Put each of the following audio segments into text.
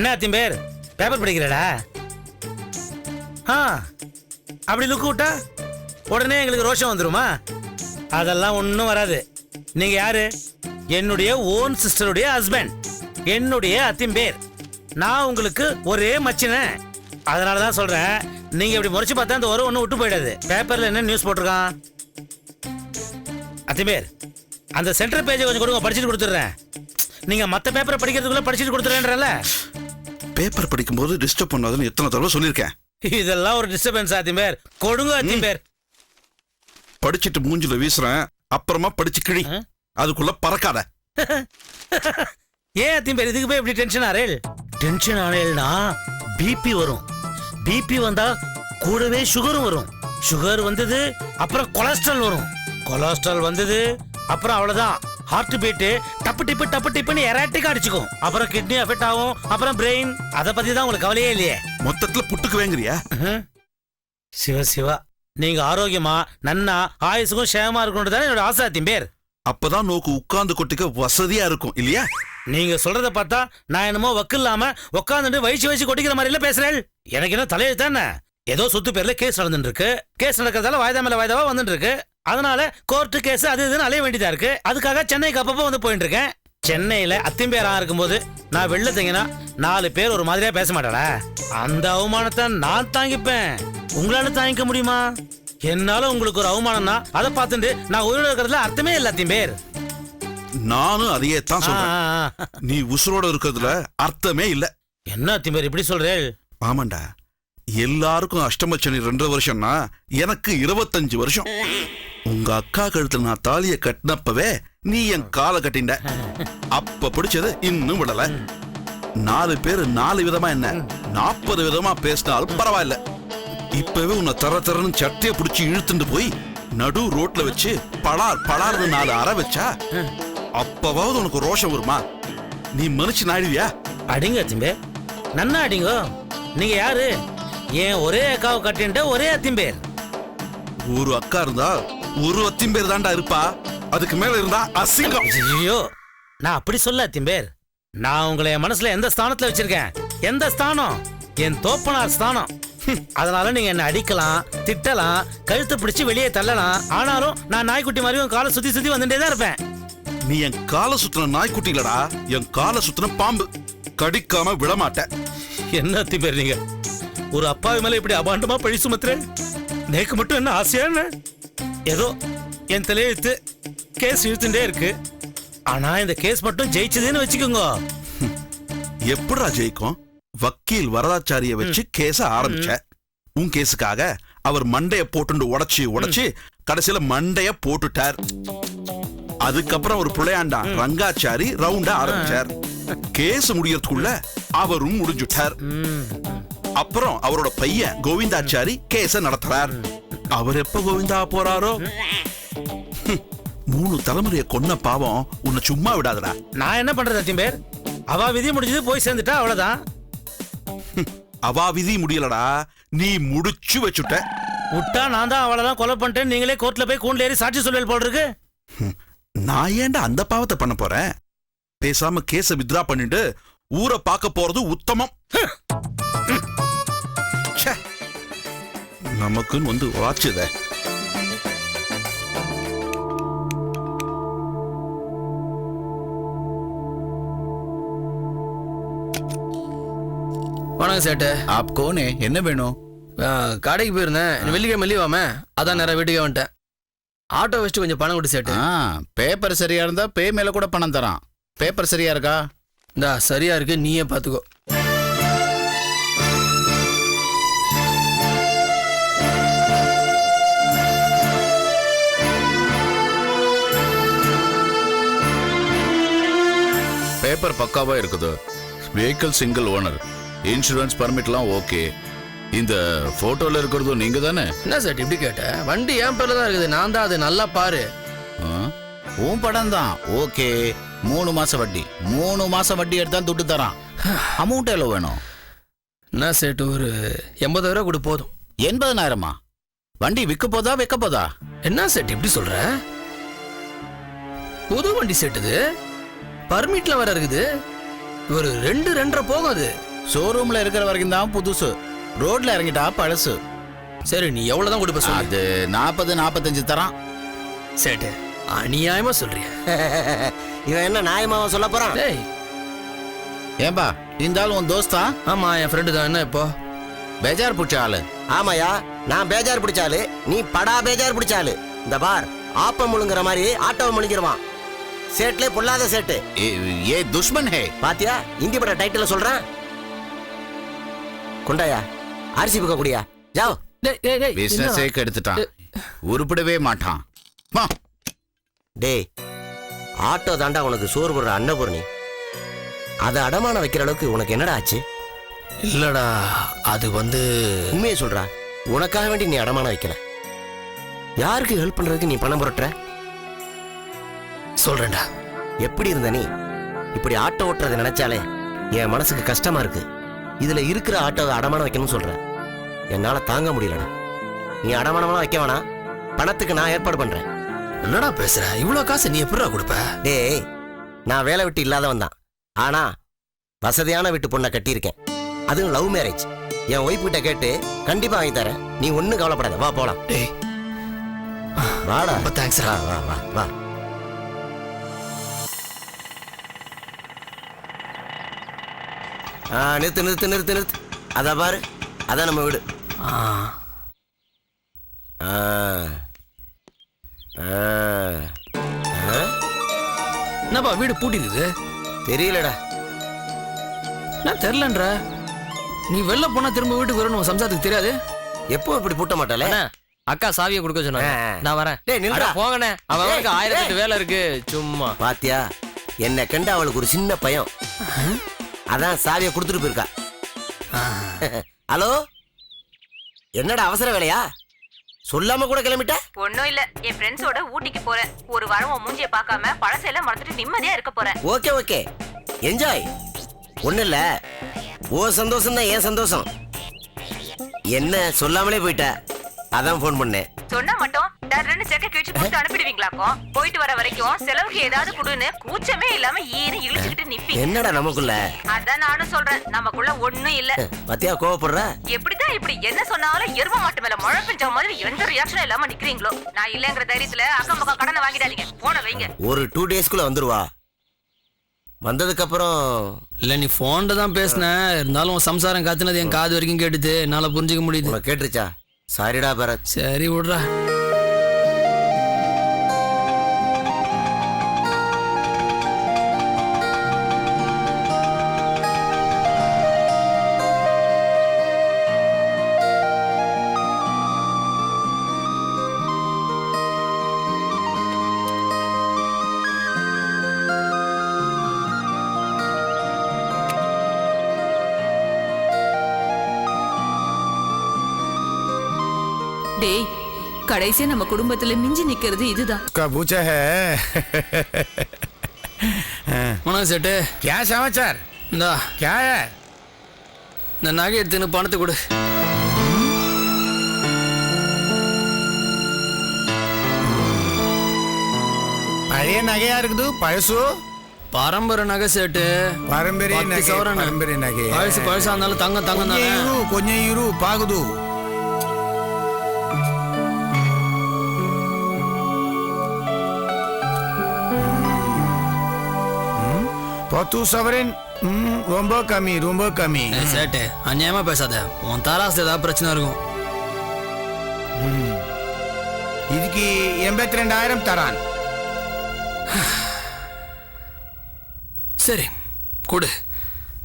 என்ன அத்தியம் பேர்? பேப்பர் படிக்கிறடா? ஆ அப்படி லுக்கு விட்டா உடனே எங்களுக்கு ரோஷம் வந்துருமா? அதெல்லாம் ஒன்றும் வராது. நீங்க யாரு? என்னுடைய ஓன் சிஸ்டருடைய ஹஸ்பண்ட் என்னுடைய அத்தியம் பேர். நான் உங்களுக்கு ஒரே மச்சினேன் அதனால தான் சொல்றேன் நீங்க இப்படி முறைச்சு பார்த்தா அந்த உரம் ஒன்றும் விட்டு போயிடாது. பேப்பர்ல என்ன நியூஸ் போட்டிருக்கான்? அத்தியம்பேர் அந்த சென்டர் பேஜை கொஞ்சம் கொடுங்க படிச்சுட்டு கொடுத்துட்றேன். நீங்க மற்ற பேப்பரை படிக்கிறதுக்குள்ள படிச்சுட்டு கொடுத்துறேன்றல பேப்பர் படிக்கும்போது டிஸ்டர்ப் பண்ணாதுன்னு எத்தனை தடவை சொல்லியிருக்கேன். இதெல்லாம் ஒரு டிஸ்டர்பன்ஸ் அத்தியம்பேர் கொடுங்க அத்தியம்பேர் படிச்சிட்டு மூஞ்சில வீசுறேன் அப்புறமா படிச்சு கிழி? அதுக்குள்ள பறக்காத. ஏன் அத்தியம்பேர் இதுக்கு போய் இப்படி டென்ஷன் ஆறேல்? டென்ஷன் ஆனேல்னா பிபி வரும். பிபி வந்தா கூடவே சுகரும் வரும். சுகர் வந்தது அப்புறம் கொலஸ்ட்ரால் வரும். கொலஸ்ட்ரால் வந்தது அப்புறம் அவ்வளவுதான். ஹார்ட் பீட் டப்பு டிப்பு டப்பு டிப்புன்னு எராட்டிக்கா அடிச்சுக்கும். அப்புறம் கிட்னி அஃபெக்ட் ஆகும் அப்புறம் பிரெயின் அதை பத்தி தான் உங்களுக்கு கவலையே இல்லையே. மொத்தத்துல புட்டுக்கு வேங்குறியா. சிவ சிவா நீங்க ஆரோக்கியமா நன்னா ஆயுசுக்கும் சேமமா இருக்கணும் தானே என்னோட ஆசை பேர். அப்பதான் நோக்கு உட்கார்ந்து கொட்டிக்க வசதியா இருக்கும் இல்லையா? நீங்க சொல்றத பார்த்தா நான் என்னமோ வக்கு இல்லாம உட்காந்துட்டு வயிச்சு வயிச்சு கொட்டிக்கிற மாதிரி இல்ல பேசுறேன் எனக்கு என்ன தானே ஏதோ சொத்து பேர்ல கேஸ் நடந்துட்டு இருக்கு கேஸ் நடக்கிறதால வாய்தா மேல வாய்தாவா வந்துட்டு இருக்கு அதனால கோர்ட்டு கேஸ் அது இதுன்னு அலைய வேண்டியதா இருக்கு. அதுக்காக சென்னைக்கு அப்பப்போ வந்து போயிட்டு இருக்கேன். சென்னையில அத்திம்பேரா இருக்கும்போது நான் வெளில தங்கினா நாலு பேர் ஒரு மாதிரியா பேச மாட்டாடா அந்த அவமானத்தை நான் தாங்கிப்பேன். உங்களால தாங்கிக்க முடியுமா? என்னால உங்களுக்கு ஒரு அவமானம்னா அதை பார்த்துட்டு நான் உயிரோட இருக்கிறதுல அர்த்தமே இல்லை அத்திம்பேர். நானும் அதையே தான் சொல்றேன். நீ உசுரோட இருக்கிறதுல அர்த்தமே இல்ல. என்ன அத்திம்பேர் இப்படி சொல்றேன் ஆமாண்டா. எல்லாருக்கும் அஷ்டமச்சனி ரெண்டு வருஷம்னா எனக்கு இருபத்தஞ்சு வருஷம். உங்க அக்கா கழுத்துல நான் தாலிய கட்டினப்பவே நீ என் காலை கட்டிண்ட அப்ப பிடிச்சது இன்னும் விடல. நாலு பேர் நாலு விதமா என்ன? நாற்பது விதமா பேசினாலும் பரவாயில்ல. இப்பவே உன்னை தர தரன்னு சட்டைய பிடிச்சி இழுத்துட்டு போய் நடு ரோட்ல வச்சு பலார் பலார்னு நாலு அற வச்சா அப்பவாவது உனக்கு ரோஷம் வருமா? நீ மனுஷன் ஆயிடுவியா? அடிங்க அத்திம்பேர் நன்னா அடிங்கோ. நீங்க யாரு? ஏன் ஒரே அக்காவை கட்டின்ட்டு ஒரே அத்திம்பேர் ஒரு அக்கா இருந்தா ஒரு அத்தியும் பேர் தாண்டா இருப்பா. அதுக்கு மேல இருந்தா அசிங்கம். ஐயோ நான் அப்படி சொல்ல அத்திம்பேர். நான் உங்களை என் மனசுல எந்த ஸ்தானத்துல வச்சிருக்கேன்? எந்த ஸ்தானம்? என் தோப்பனார் ஸ்தானம். ஹம், அதனால நீங்க என்ன அடிக்கலாம் திட்டலாம் கழுத்தை பிடிச்சு வெளியே தள்ளலாம். ஆனாலும் நான் நாய்க்குட்டி மாதிரி உன் காலை சுத்தி சுத்தி வந்துட்டே தான் இருப்பேன். நீ என் காலை சுத்தின நாய்க்குட்டி இல்லடா. என் காலை சுத்தின பாம்பு. கடிக்காம விடமாட்டேன். என்ன அத்திம்பேர் நீங்க? ஒரு அப்பாவி மேல இப்படி அபாண்டமா பழி சுமத்துறேன் நேக்கு மட்டும் என்ன ஆசையா என்ன? ஏதோ என் தலையெழுத்து கேஸ் இழுத்துட்டே இருக்கு. ஆனா இந்த கேஸ் மட்டும் ஜெயிச்சதுன்னு வச்சுக்கோங்க. எப்படிடா ஜெயிக்கும்? வக்கீல் வரதாச்சாரிய வச்சு கேஸ ஆரம்பிச்ச. உன் கேஸுக்காக அவர் மண்டைய போட்டுண்டு உடைச்சு உடைச்சு கடைசியில மண்டைய போட்டுட்டார். அதுக்கப்புறம் ஒரு புளையாண்டா ரங்காச்சாரி ரவுண்டா ஆரம்பிச்சார். கேஸ் முடியறதுக்குள்ள அவரும் முடிஞ்சுட்டார். அப்புறம் அவரோட பையன் கோவிந்தாச்சாரி கேஸ நடத்துறார். அவர் எப்ப கோவிந்தா போறாரோ? மூணு தலைமுறைய கொன்ன பாவம் உன்னை சும்மா விடாதடா. நான் என்ன பண்றது அத்திம்பேர் அவ விதி முடிஞ்சது போய் சேர்ந்துட்டா அவ்வளவுதான். அவா விதி முடியலடா நீ முடிச்சு வச்சுட்ட. விட்டா நான் தான் அவளை தான் கொலை பண்ணிட்டேன் நீங்களே கோர்ட்ல போய் கூண்டில் ஏறி சாட்சி சொல்லுவேல் போல் இருக்கு நான் ஏன்டா அந்த பாவத்தை பண்ண போறேன்? பேசாம கேஸ வித்ரா பண்ணிட்டு ஊரை பார்க்க போறது உத்தமம். நமக்குன்னு ಒಂದು ವಾಚ್ ಇದೆ வணக்கம் சேட்டு. ஆப் கோனே என்ன வேணும்? கடைக்கு போயிருந்தேன். வெள்ளிக்கிழமை லீவாமே அதான் நேரம் வீட்டுக்கே வந்துட்டேன். ஆட்டோ வச்சுட்டு கொஞ்சம் பணம் கொடு சேட்டு. பேப்பர் சரியா இருந்தா பே மேல கூட பணம் தரான். பேப்பர் சரியா இருக்கா? இந்த சரியா இருக்கு. நீயே பாத்துக்கோ. பேப்பர் பக்காவா இருக்குது. வெஹிக்கிள் சிங்கிள் ஓனர் இன்சூரன்ஸ் பர்மிட்லாம் ஓகே. இந்த போட்டோல இருக்கிறதும் நீங்க தானே? என்ன சேட்டு இப்படி கேட்ட? வண்டி என் பேர்ல தான் இருக்குது. நான் தான் அது நல்லா பாரு. உன் படம் தான். ஓகே. மூணு மாசம் வட்டி. மூணு மாசம் வட்டி எடுத்தா துட்டு தரான். அமௌண்ட் எவ்வளவு வேணும்? என்ன சேட்டு ஒரு எண்பதாயிரம் கொடு போதும். எண்பதனாயிரமா வண்டி விற்க போதா வைக்க போதா? என்ன சேட்டு இப்படி சொல்ற? புது வண்டி சேட்டுது பர்மிட்ல வேற இருக்குது. ஒரு ரெண்டு ரெண்டரை போகும் அது. ஷோரூம்ல இருக்கிற வரைக்கும் தான் புதுசு. ரோட்ல இறங்கிட்டா பழசு. சரி நீ எவ்வளவுதான் கொடுப்ப சொல்லு. அது நாற்பது நாற்பத்தஞ்சு தரான். சேட்டு அநியாயமா சொல்றிய. இவன் என்ன நியாயமாவா சொல்ல போறான்? டேய். ஏன்பா இந்த ஆள் உன் தோஸ்தா? ஆமா என் ஃப்ரெண்டு தான். என்ன இப்போ? பேஜார் பிடிச்ச ஆளு. ஆமாயா நான் பேஜார் பிடிச்சாலு நீ படா பேஜார் பிடிச்சாலு இந்த பார் ஆப்பம் முழுங்குற மாதிரி ஆட்டோவை முழுங்கிருவான். சேட்லே பொல்லாத சேட்டு. ஏ- துஷ்மன் ஹே. பாத்தியா? இந்தி பட டைட்டில் சொல்றேன். கொண்டாயா? அரிசி புக்க குடியா? ஜாவ். டேய் டேய் டேய் பிசினஸே கெடுத்துட்டான் உருப்படவே மாட்டான். டேய் ஆட்டோ தாண்டா உனக்கு சோறு போடுற அன்னபூர்ணி. அதை அடமான வைக்கிற அளவுக்கு உனக்கு என்னடா ஆச்சு? இல்லடா அது வந்து உண்மையை சொல்றா. உனக்காக வேண்டி நீ அடமான வைக்கல. யாருக்கு ஹெல்ப் பண்றதுக்கு நீ பணம் புரட்டுற? சொல்றேன்டா. எப்படி இருந்த நீ? இப்படி ஆட்டோ ஓட்டுறதை நினைச்சாலே என் மனசுக்கு கஷ்டமா இருக்கு. இதுல இருக்கிற ஆட்டோவை அடமானம் வைக்கணும்னு சொல்ற. என்னால தாங்க முடியலடா. நீ அடமானமா வைக்க வேணாம். பணத்துக்கு நான் ஏற்பாடு பண்றேன். என்னடா பேசுற? இவ்வளவு காசு நீ எப்படிடா கொடுப்ப? டேய் நான் வேலை விட்டு இல்லாதவன் தான். ஆனா வசதியான வீட்டு பொண்ணை கட்டியிருக்கேன். அதுவும் லவ் மேரேஜ். என் ஒய்ஃப் கிட்ட கேட்டு கண்டிப்பா வாங்கி தரேன். நீ ஒண்ணும் கவலைப்படாத. வா போலாம். டேய். வாடா. ரொம்ப தேங்க்ஸ் வா வா வா. நிறுத்து நிறுத்து நிறுத்து நிறுத்து. அத பாரு அதான் நம்ம வீடு. ஆ. ஆ? என்னப்பா வீடு பூட்டி இருக்குது தெரியலடா. நான் தெரிலன்ற நீ வெளில போனா திரும்ப வீட்டுக்கு வரணும் சம்சாரத்துக்கு தெரியாது? எப்போ இப்படி பூட்ட மாட்டாளே? அக்கா சாவியை கொடுக்க சொன்னாங்க. நான் வரேன். டேய், நில்லுடா. போங்கண்ணே. அவன் அவனுக்கு ஆயிரத்தி எட்டு. வேலை இருக்கு. சும்மா. பாத்தியா? என்ன கண்டு அவளுக்கு ஒரு சின்ன பயம். அதான் சாவியை கொடுத்துட்டு போயிருக்கா. ஹலோ? என்னடா அவசர வேலையா? சொல்லாம கூட கிளம்பிட்ட? ஒண்ணும் இல்ல. என் ஃப்ரெண்ட்ஸோட ஊட்டிக்கு போறேன். ஒரு வாரம் உன் மூஞ்சிய பார்க்காம பழசையெல்லாம் மறந்துட்டு நிம்மதியா இருக்க போறேன். Okay okay. என்ஜாய் ஒண்ணு இல்ல. ஓ சந்தோஷம் தான் என் சந்தோஷம்? என்ன சொல்லாமலே போயிட்ட. அதான் ஃபோன் பண்ணேன். சொன்னா மட்டும் டர்ன்னு செக்க கிழிச்சு கொடுத்து அனுப்பிடுவீங்களாக்கும் போயிட்டு வர வரைக்கும் செலவுக்கு ஏதாவது கொடுன்னு கூச்சமே இல்லாம ஈனு இழிச்சுக்கிட்டு நிப்பீங்க. என்னடா நமக்குள்ள? அதான் நானும் சொல்றேன். நமக்குள்ள ஒண்ணும் இல்ல. பத்தியா கோவப்படுற? எப்படிதான் இப்படி என்ன சொன்னாலும் எரும மாட்டு மேல மழை பெஞ்ச மாதிரி எந்த ரியாக்ஷனும் இல்லாம நிக்கிறீங்களோ? நான் இல்லங்கிற தைரியத்துல அக்கம் பக்கம் கடனை வாங்கிடாதீங்க. போன வைங்க. ஒரு டூ டேஸ்க்குள்ள வந்துருவா. வந்ததுக்கு அப்புறம் இல்ல நீ போன்ல தான் பேசின. இருந்தாலும் உன் சம்சாரம் கத்துனது என் காது வரைக்கும் கேட்டுது. என்னால புரிஞ்சுக்க முடியுது. கேட்டுருச்சா? சாரிடா பரத். சரி விடுறா. டேய் கடைசியா நம்ம குடும்பத்துல மிஞ்சி நிக்கிறது இதுதான் का पूछा है வணக்கம் சேட்டு क्या समाचार இந்தா क्या है இந்த நகை எடுத்துன்னு பணத்தை கொடு பழைய நகையா இருக்குது பழசு பரம்பரை நகை சேட்டு பாரம்பரிய பத்து நகை சவரன். பாரம்பரிய நகை பழசு பழசா இருந்தாலும் தங்கம் தங்கம் கொஞ்சம் தானே இரு கொஞ்சம் இரு பாகுது பத்து சவரன். ரொம்ப கம்மி ரொம்ப கம்மி. சேட்டு அநியாயமா பேசாத. உன் தாராசு ஏதாவது பிரச்சனை இருக்கும். இதுக்கு எண்பத்தி ரெண்டாயிரம் தரான். சரி கொடு.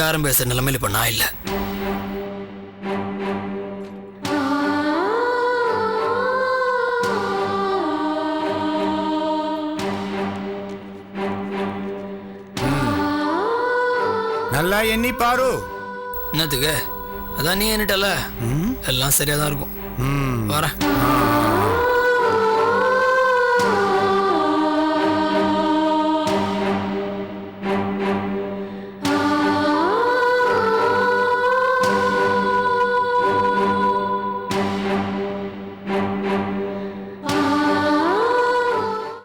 பேரம் பேசுற நிலைமையில இப்ப நான் இல்லை. நல்லா எண்ணி பாரு. என்னத்துக்கு? அதான் நீ என்னட்டல எல்லாம் சரியா தான் இருக்கும் வரேன்.